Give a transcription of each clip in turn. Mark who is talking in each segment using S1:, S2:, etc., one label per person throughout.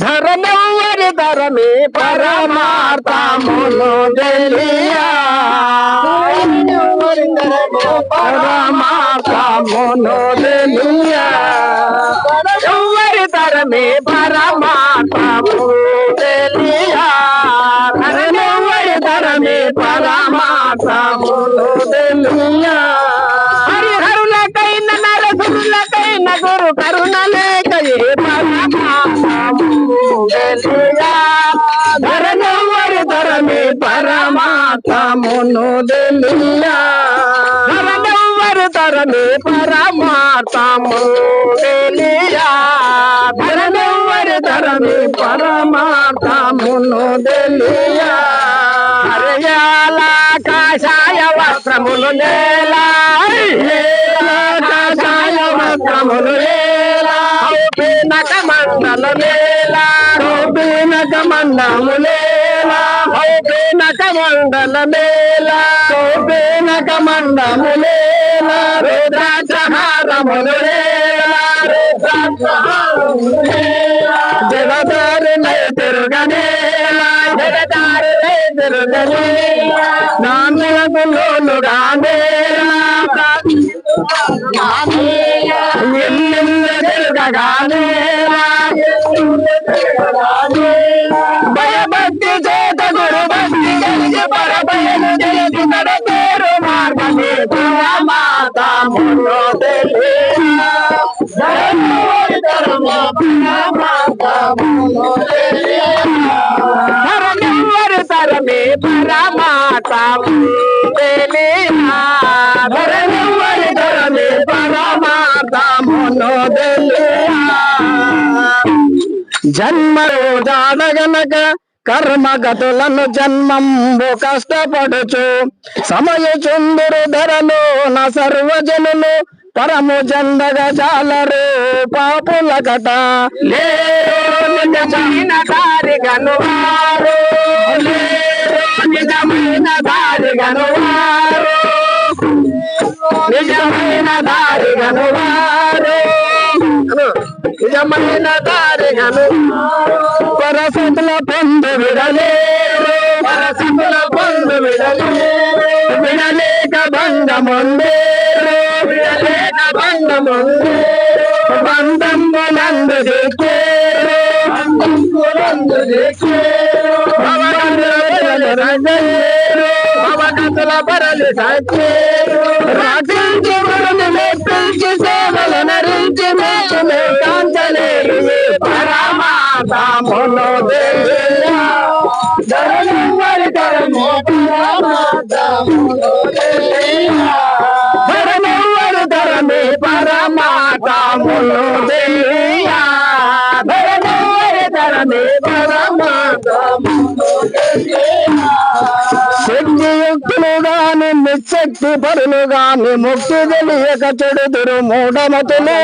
S1: ధరమెవ్వరి ధరమే పరమార్థమును తెలియా. పరమార్థమును తెలియా. ఎవరి ధరమే పరమార్థము తెలియా. ధరమెవ్వరి ధరమే పరమార్థమును హరిహరులకైన నరసురులకైన గురు కరు పరమాత్మను తెలియా ధరనెవ్వరి ధరమే పరమాత్మము తెలియా ధరనెవ్వరి ధరమే కాషాయ వస్త్రములు నేలా. కాషాయ వస్త్రములు నేలా. పీనక మండలు నేలా. పీనక నేలా. పీనక మండల నేలా పీనక మండము నేలా రుద్రాక్షహారములు నేలా రుద్రాక్షహారములు నేలా జగదారి నై తిరుగనేలా జగదారి నై తిరుగనేలా నాన్నలకు ధరమెవ్వరి తరమే పరమాత తెలియా తరమే పరమాత జన్మలో జాడగనక కర్మగతులను జన్మంబు కష్టపడుచు. సమయ చుందురు ధరలో నా సర్వజనులు పరము జందగ జాలరు పాపుల కట నిజమైన దారి గనువారు. నిజమైన దారి గనువారు. నిజమైన దారి గనువారు. నిజమైన దారి గను పరసతుల పొందు విడలేరు పరసతుల పొందు విడలేరు విడలేక బంధముందేరు. విడలేక బంధముందేరు బంధములందు దిక్కేరు బంధములందు దిక్కేరు భవగతుల పరలి సచ్చేరు రక్షించి గురుని మెప్పించి సేవలు నరించి మేలు మే కాంచలేరు పరమాత్మను పరమాత్మను నిశక్తి పరులు గాని ముక్తి తెలియక చెడుదురు మూఢమతులు.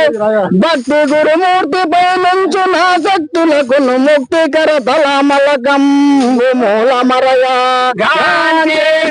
S1: భక్తి గురుమూర్తి పై నుంచి నా శక్తులకు తల మలకం మూలమరయా. గాంధీ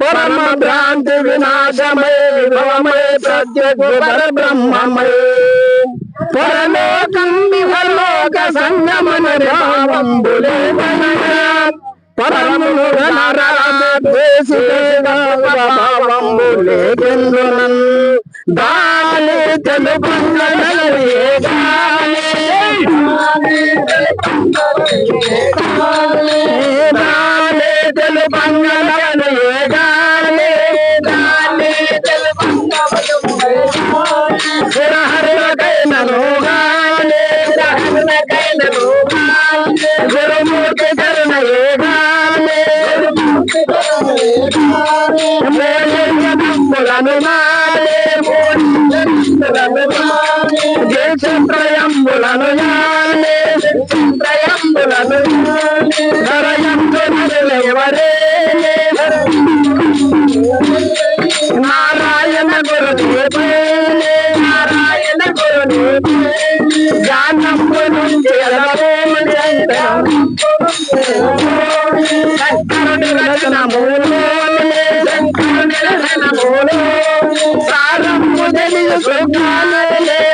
S1: పరమ భ్రాంతి వినాశమయ విభవమయ ప్రత్యేక పరబ్రహ్మమయ పరలోకం విహలోక సంగమన భావంబులే పరమును భావంబులే కెందునన్ దాని తెలుపంగళే దాని త్రయంబులను యాలే త్రయంబులను నారాయణ గురుదేవే నారాయణ గురుదేవే జ్ఞానము నుంచి ఎలవేము శంకరుని తెలియ సుఖాలే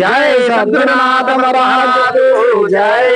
S1: జై సద్గురునాథ మహారాజు జై